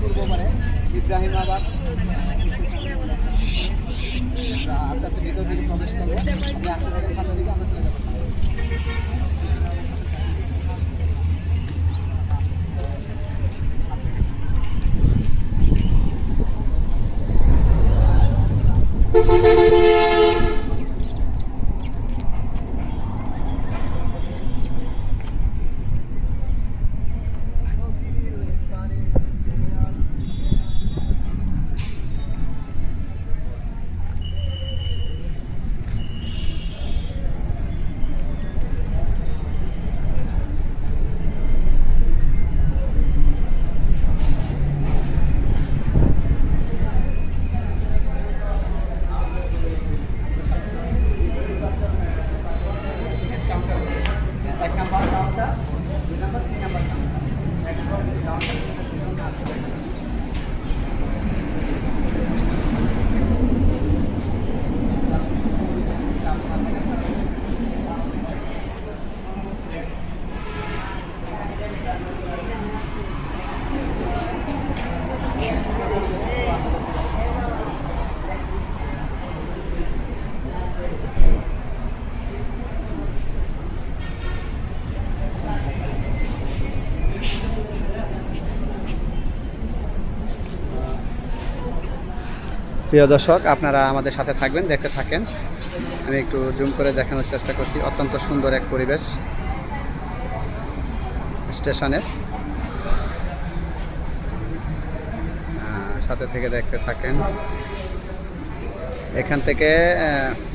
পূর্ব পারে ইব্রাহিমাবাদ আস্তে আস্তে ভিতর দিকে প্রবেশ করব আপনি আসতে সামনের দিকে প্রিয় দর্শক, আপনারা আমাদের সাথে থাকবেন, দেখতে থাকেন। আমি একটু জুম করে দেখানোর চেষ্টা করছি। অত্যন্ত সুন্দর এক পরিবেশ স্টেশনের। সাথে থেকে দেখতে থাকেন। এখান থেকে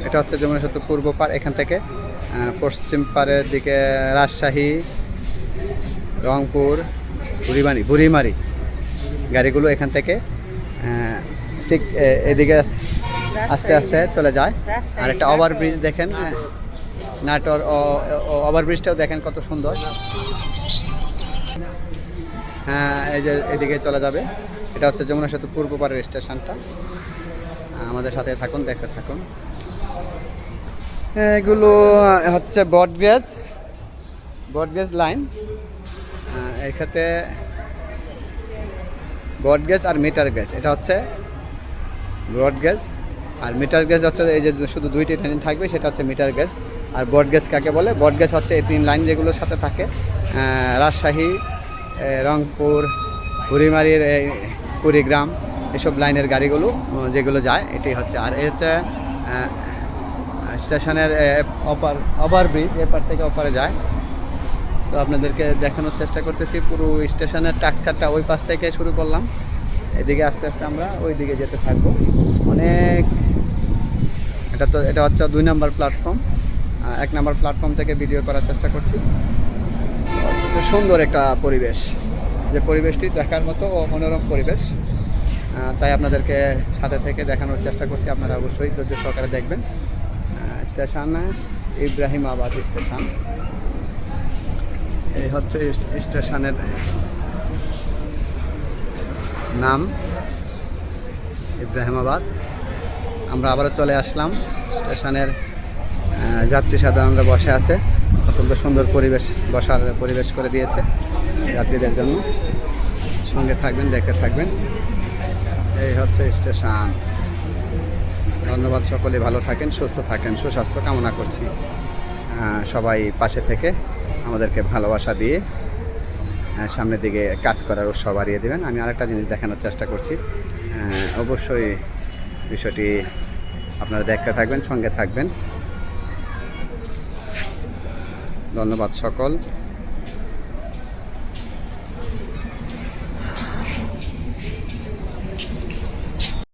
এটা হচ্ছে যমুনা সেতু পূর্ব পার, এখান থেকে পশ্চিম পারের দিকে রাজশাহী, রংপুর, বুড়িমারি বুড়িমারি গাড়িগুলো এখান থেকে ঠিক এদিকে আস্তে আস্তে চলে যায়। আর একটা ওভারব্রিজ দেখেন নাটোর ওভারব্রিজটাও দেখেন কত সুন্দর। হ্যাঁ এই যে এদিকে চলে যাবে। এটা হচ্ছে যমুনা সেতু পূর্ব পাড়ের স্টেশনটা। আমাদের সাথে থাকুন, দেখতে থাকুন। এগুলো হচ্ছে broad gauge broad gauge line. এখানে ব্রডগেজ আর মিটার গেজ এটা হচ্ছে ব্রডগেজ আর মিটার গেজ হচ্ছে এই যে শুধু দুইটি ট্রেন থাকবে, সেটা হচ্ছে মিটার গেজ আর ব্রডগেজ কাকে বলে? ব্রডগেজ হচ্ছে এই তিন লাইন যেগুলোর সাথে থাকে। রাজশাহী রংপুর এই কুড়িগ্রাম, এসব লাইনের গাড়িগুলো যেগুলো যায় এটি হচ্ছে। আর এ হচ্ছে স্টেশনের অপার ওভারব্রিজ এপার থেকে ওপারে যায়। তো আপনাদেরকে দেখানোর চেষ্টা করতেছি, পুরো স্টেশনের টাকচারটা ওই পাশ থেকে শুরু করলাম। এদিকে আস্তে আস্তে আমরা ওই দিকে যেতে থাকব। অনেক এটা তো এটা হচ্ছে দুই নম্বর প্ল্যাটফর্ম এক নম্বর প্ল্যাটফর্ম থেকে ভিডিও করার চেষ্টা করছি। সুন্দর একটা পরিবেশ। যে পরিবেশটি দেখার মতো মনোরম পরিবেশ। তাই আপনাদেরকে সাথে থেকে দেখানোর চেষ্টা করছি। আপনারা অবশ্যই ধৈর্য সহকারে দেখবেন। স্টেশন ইব্রাহিম আবাদ স্টেশন। এই হচ্ছে স্টেশনের নাম ইব্রাহিমাবাদ। আমরা আবারও চলে আসলাম। স্টেশনের যাত্রী সাধারণরা বসে আছে। অত্যন্ত সুন্দর পরিবেশ, বসার পরিবেশ করে দিয়েছে যাত্রীদের জন্য। সঙ্গে থাকবেন দেখে থাকবেন। এই হচ্ছে স্টেশন। ধন্যবাদ সকলে, ভালো থাকেন, সুস্থ থাকেন, সুস্বাস্থ্য কামনা করছি। সবাই পাশে থেকে আমাদেরকে ভালোবাসা দিয়ে সামনের দিকে কাজ করার উৎসব বাড়িয়ে দেবেন। আমি আরেকটা জিনিস দেখানোর চেষ্টা করছি। অবশ্যই বিষয়টি আপনারা দেখতে থাকবেন, সঙ্গে থাকবেন। ধন্যবাদ সকল।